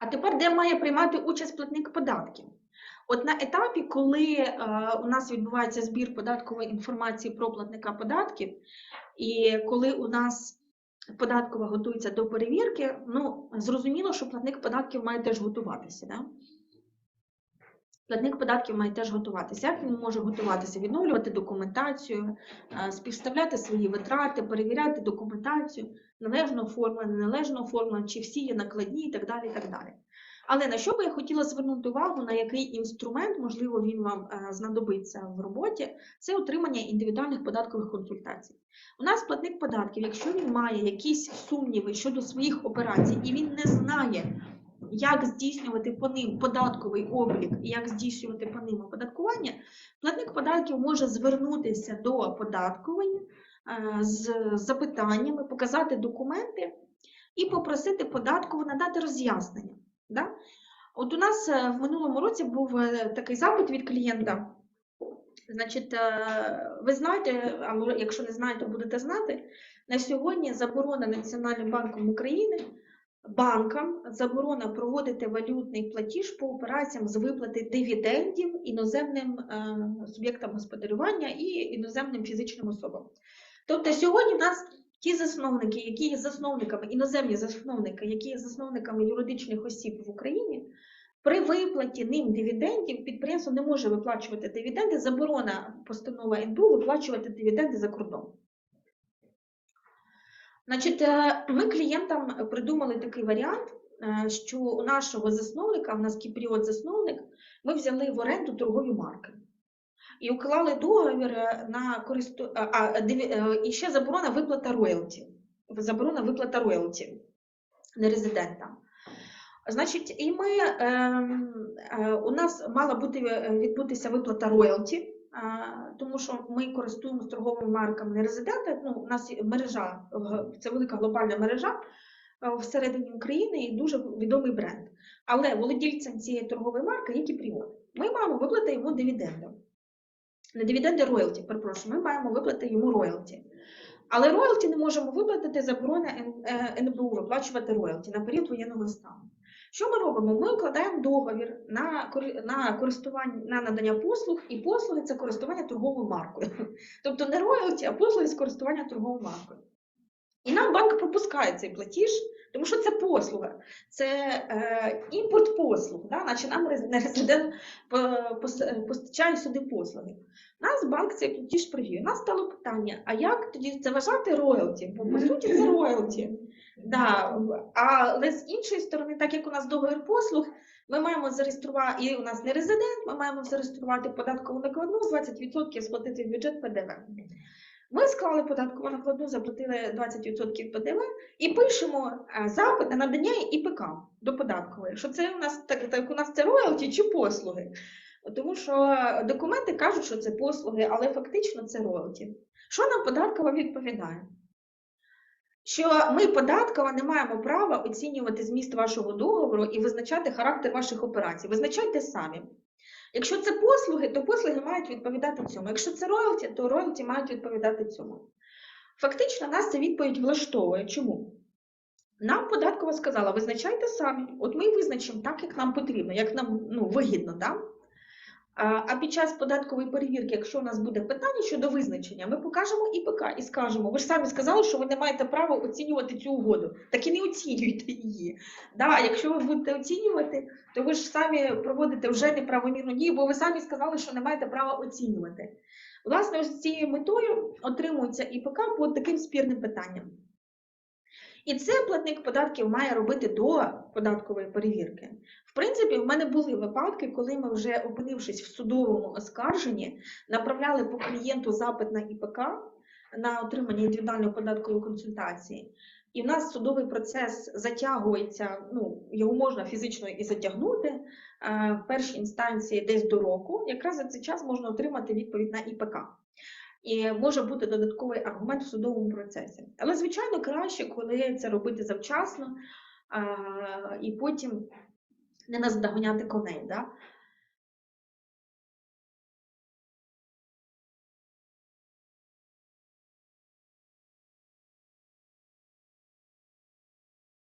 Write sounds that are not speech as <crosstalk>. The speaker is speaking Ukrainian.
А тепер де має приймати участь платник податків? От на етапі, коли е, у нас відбувається збір податкової інформації про платника податків, і коли у нас податкова готується до перевірки, ну зрозуміло, що платник податків має теж готуватися. Да? Платник податків має теж готуватися. Як він може готуватися? Відновлювати документацію, е, співставляти свої витрати, перевіряти документацію, належно оформлено, неналежно оформлено, чи всі є накладні і так далі. і так далі. Але на що би я хотіла звернути увагу, на який інструмент, можливо, він вам е, знадобиться в роботі, це отримання індивідуальних податкових консультацій. У нас платник податків, якщо він має якісь сумніви щодо своїх операцій і він не знає, як здійснювати по ним податковий облік і як здійснювати по ним оподаткування, платник податків може звернутися до податкової е, з запитаннями, показати документи і попросити податкову надати роз'яснення. Да? От у нас е, в минулому році був е, такий запит від клієнта. Значить, ви знаєте, а може, якщо не знаєте, будете знати, на сьогодні заборона Національним банком України банкам заборона проводити валютний платіж по операціям з виплати дивідендів іноземним е, суб'єктам господарювання і іноземним фізичним особам. Тобто сьогодні в нас ті засновники, які є засновниками, іноземні засновники, які є засновниками юридичних осіб в Україні, при виплаті ним дивідендів підприємство не може виплачувати дивіденди, заборона постанова НБУ виплачувати дивіденди за кордон. Значить, е, ми клієнтам придумали такий варіант, е, що у нашого засновника, у нас кіпріот засновник, ми взяли в оренду торгові марки і уклали договір е, на користу... а, і ще заборона виплата роялті. Заборона виплата роялті нерезидентам. Значить, і ми, ем, у нас мала бути відбутися виплата роялті, тому що ми користуємося торговими марками нерезидента. Ну, у нас є мережа, це велика глобальна мережа е, всередині України і дуже відомий бренд. Але володільцем цієї торгової марки є Кіпріот. Ми маємо виплати йому дивіденди. Не дивіденди роялті, перепрошую, ми маємо виплати йому роялті. Але роялті не можемо виплатити заборона е, НБУ виплачувати роялті на період воєнного стану. Що ми робимо? Ми укладаємо договір на, на користування на надання послуг, і послуги це користування торговою маркою. <laughs> Тобто не роялті, а послуги з користування торговою маркою. І нам банк пропускає цей платіж, тому що це послуга, це е, імпорт послуг, да? наче нам резидент постачає сюди послуги. Нас банк цей платіж привів. Нас стало питання: а як тоді це вважати роялті? Бо по суті це роялті. Да. Але з іншої сторони, так як у нас договір послуг, ми маємо зареєструвати, і у нас не резидент, ми маємо зареєструвати податкову накладну з 20% сплатити в бюджет ПДВ. Ми склали податкову накладну, заплатили 20% ПДВ і пишемо е, запит на надання ІПК до податкової. Що це у нас так, так у нас це роялті чи послуги? Тому що документи кажуть, що це послуги, але фактично це роялті. Що нам податкова відповідає? Що ми податкова не маємо права оцінювати зміст вашого договору і визначати характер ваших операцій. Визначайте самі. Якщо це послуги, то послуги мають відповідати цьому. Якщо це роялті, то роялті мають відповідати цьому. Фактично, нас ця відповідь влаштовує. Чому? Нам податкова сказала, визначайте самі. От ми визначимо так, як нам потрібно, як нам ну, вигідно. Да? А під час податкової перевірки, якщо у нас буде питання щодо визначення, ми покажемо ІПК і скажемо: ви ж самі сказали, що ви не маєте права оцінювати цю угоду. Так і не оцінюйте її. Да, якщо ви будете оцінювати, то ви ж самі проводите вже неправомірну дію, бо ви самі сказали, що не маєте права оцінювати. Власне, ось цією метою отримується ІПК по таким спірним питанням. І це платник податків має робити до податкової перевірки. В принципі, в мене були випадки, коли ми вже опинившись в судовому оскарженні, направляли по клієнту запит на ІПК на отримання індивідуальної податкової консультації. І в нас судовий процес затягується, ну його можна фізично і затягнути е, в першій інстанції десь до року. Якраз за цей час можна отримати відповідь на ІПК. І може бути додатковий аргумент в судовому процесі. Але, звичайно, краще, коли це робити завчасно а, і потім не наздоганяти коней. Да?